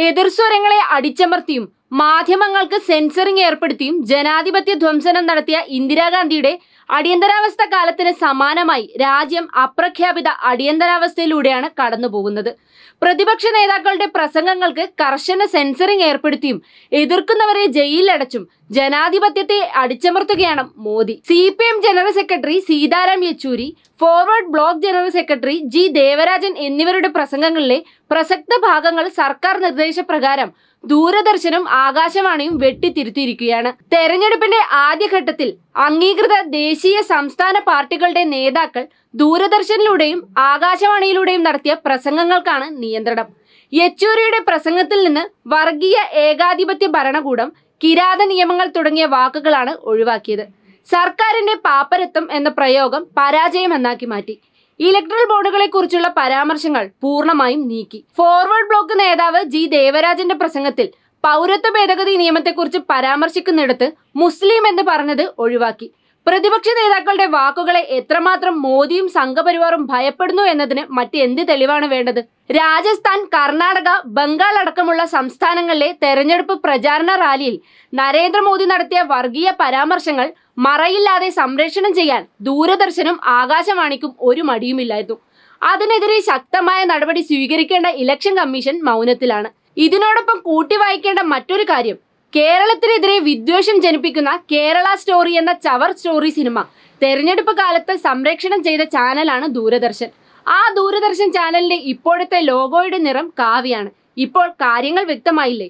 എതിർസ്വരങ്ങളെ അടിച്ചമർത്തിയും മാധ്യമങ്ങൾക്ക് സെൻസറിംഗ് ഏർപ്പെടുത്തിയും ജനാധിപത്യ ധ്വംസനം നടത്തിയ ഇന്ദിരാഗാന്ധിയുടെ അടിയന്തരാവസ്ഥ കാലത്തിന് സമാനമായി രാജ്യം അപ്രഖ്യാപിത അടിയന്തരാവസ്ഥയിലൂടെയാണ് കടന്നുപോകുന്നത്. പ്രതിപക്ഷ നേതാക്കളുടെ പ്രസംഗങ്ങൾക്ക് കർശന സെൻസറിംഗ് ഏർപ്പെടുത്തിയും എതിർക്കുന്നവരെ ജയിലിലടച്ചും ജനാധിപത്യത്തെ അടിച്ചമർത്തുകയാണ് Modi. C P M general secretary Sitaram Yechury forward bloc general secretary G Devarajan എന്നിവരുടെ പ്രസംഗങ്ങളിലെ പ്രസക്ത ഭാഗങ്ങൾ സർക്കാർ നിർദ്ദേശപ്രകാരം ദൂരദർശനും ആകാശവാണിയും വെട്ടിത്തിരുത്തിയിരിക്കുകയാണ്. തെരഞ്ഞെടുപ്പിന്റെ ആദ്യഘട്ടത്തിൽ അംഗീകൃത ദേശീയ സംസ്ഥാന പാർട്ടികളുടെ നേതാക്കൾ ദൂരദർശനിലൂടെയും ആകാശവാണിയിലൂടെയും നടത്തിയ പ്രസംഗങ്ങൾക്കാണ് നിയന്ത്രണം. യെച്ചൂരിയുടെ പ്രസംഗത്തിൽ നിന്ന് വർഗീയ ഏകാധിപത്യ ഭരണകൂടം കിരാത നിയമങ്ങൾ തുടങ്ങിയ വാക്കുകളാണ് ഒഴിവാക്കിയത്. സർക്കാരിന്റെ പാപ്പരത്വം എന്ന പ്രയോഗം പരാജയം എന്നാക്കി മാറ്റി. ഇലക്ട്രൽ ബോർഡുകളെ കുറിച്ചുള്ള പരാമർശങ്ങൾ പൂർണമായും നീക്കി. ഫോർവേഡ് ബ്ലോക്ക് നേതാവ് ജി ദേവരാജന്റെ പ്രസംഗത്തിൽ പൗരത്വ ഭേദഗതി നിയമത്തെക്കുറിച്ച് പരാമർശിക്കുന്നിടത്ത് മുസ്ലിം എന്ന് പറഞ്ഞത് ഒഴിവാക്കി. പ്രതിപക്ഷ നേതാക്കളുടെ വാക്കുകളെ എത്രമാത്രം മോദിയും സംഘപരിവാറും ഭയപ്പെടുന്നു എന്നതിന് മറ്റെന്ത് തെളിവാണ് വേണ്ടത്? രാജസ്ഥാൻ കർണാടക ബംഗാൾ അടക്കമുള്ള സംസ്ഥാനങ്ങളിലെ തെരഞ്ഞെടുപ്പ് പ്രചാരണ റാലിയിൽ നരേന്ദ്രമോദി നടത്തിയ വർഗീയ പരാമർശങ്ങൾ മറയില്ലാതെ സംപ്രേഷണം ചെയ്യാൻ ദൂരദർശനും ആകാശവാണിക്കും ഒരു മടിയുമില്ലായിരുന്നു. അതിനെതിരെ ശക്തമായ നടപടി സ്വീകരിക്കേണ്ട ഇലക്ഷൻ കമ്മീഷൻ മൗനത്തിലാണ്. ഇതിനോടൊപ്പം കൂട്ടി വായിക്കേണ്ട മറ്റൊരു കാര്യം കേരളത്തിനെതിരെ വിദ്വേഷം ജനിപ്പിക്കുന്ന കേരള സ്റ്റോറി എന്ന ചവർ സ്റ്റോറി സിനിമ തെരഞ്ഞെടുപ്പ് കാലത്ത് സംരക്ഷണം ചെയ്ത ചാനലാണ് ദൂരദർശൻ. ആ ദൂരദർശൻ ചാനലിന്റെ ഇപ്പോഴത്തെ ലോഗോയുടെ നിറം കാവിയാണ് ഇപ്പോൾ കാര്യങ്ങൾ വ്യക്തമായില്ലേ?